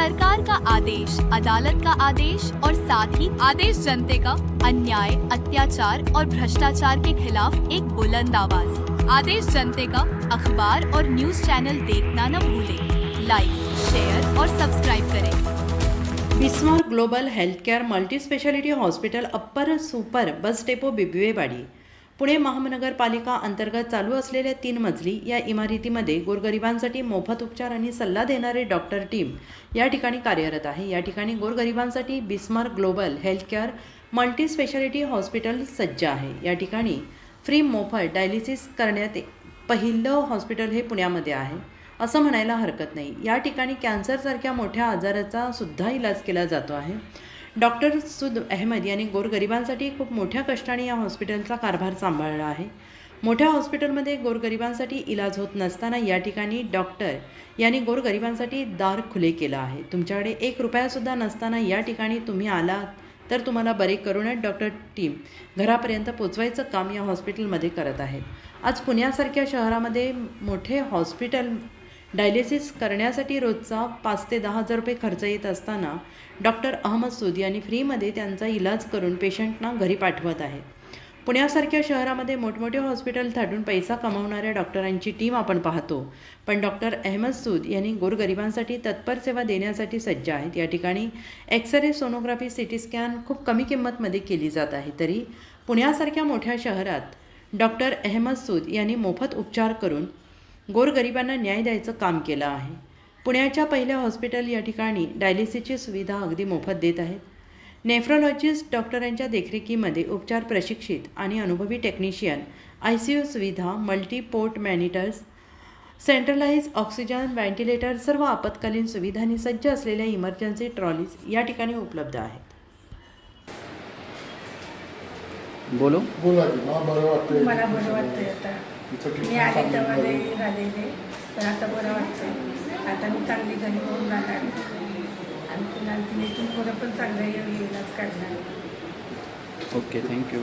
सरकार का आदेश, अदालत का आदेश और साथ ही आदेश जनते का अन्याय, अत्याचार और भ्रष्टाचार के खिलाफ एक बुलंद आवाज़। आदेश जनते का अखबार और न्यूज़ चैनल देखना न भूले। लाइक शेयर और सब्सक्राइब करें। Bismarck global health care multi speciality hospital upper super bus depot Bibwewadi Pune महानगरपालिका अंतर्गत चालू असलेल्या तीन मजली या इमारतीमध्ये गोरगरिबांसाठी मोफत उपचार आणि सल्ला देणारे डॉक्टर टीम या ठिकाणी कार्यरत आहे. या ठिकाणी गोरगरिबांसाठी Bismarck global healthcare multi speciality hospital सज्ज आहे. या ठिकाणी फ्री मोफत डायलिसिस करण्यात पहिलं हॉस्पिटल हे पुण्यामध्ये आहे. असं म्हणायला हरकत नाही. या ठिकाणी कॅन्सरसारख्या मोठ्या आजाराचा सुद्धा इलाज केला जातो आहे. डॉक्टर सुद अहमद यांनी गोरगरिबांसाठी खूप मोठ्या कष्टाने या हॉस्पिटलचा कारभार सांभाळला आहे. मोठ्या हॉस्पिटलमध्ये गोरगरिबांसाठी इलाज होत नसताना या ठिकाणी डॉक्टर यांनी गोरगरिबांसाठी दार खुले केलं आहे. तुमच्याकडे एक रुपयासुद्धा नसताना या ठिकाणी तुम्ही आलात तर तुम्हाला बरे करूनच डॉक्टर टीम घरापर्यंत पोचवायचं काम या हॉस्पिटलमध्ये करत आहेत आज पुण्यासारख्या शहरामध्ये मोठे हॉस्पिटल डायलिसिस करण्यासाठी रोजचा पाच ते दहा हजार रुपये खर्च येत असताना डॉक्टर अहमद सूद यांनी फ्रीमध्ये त्यांचा इलाज करून पेशंटना घरी पाठवत आहेत पुण्यासारख्या शहरामध्ये मोठमोठे हॉस्पिटल थाटून पैसा कमावणाऱ्या डॉक्टरांची टीम आपण पाहतो. पण डॉक्टर अहमद सूद यांनी गोरगरिबांसाठी तत्पर सेवा देण्यासाठी सज्ज आहेत. या ठिकाणी एक्सरे सोनोग्राफी सिटी स्कॅन खूप कमी किंमतमध्ये केली जात आहे. तरी पुण्यासारख्या मोठ्या शहरात डॉक्टर अहमद सूद यांनी मोफत उपचार करून गोरगरिबांना न्याय द्यायचं काम केलं आहे. पुण्याच्या पहिल्या हॉस्पिटल या ठिकाणी डायलिसिसची सुविधा अगदी मोफत देत आहेत. नेफ्रोलॉजिस्ट डॉक्टरांच्या देखरेखीमध्ये उपचार प्रशिक्षित आणि अनुभवी टेक्निशियन आय सी यू सुविधा multiport monitors centralise oxygen ventilator सर्व आपत्कालीन सुविधांनी सज्ज असलेल्या इमर्जन्सी ट्रॉलीज या ठिकाणी उपलब्ध आहेत. बोलो. बोला मला बरं वाटतंय. मी आले तेव्हा लई झालेले पण आता बरं वाटतंय. आता मी चांगली घरी होऊन जाणार. आणि पुन्हा तिने इथून पुढं पण चांगलं इलाज काढणार. Okay thank you.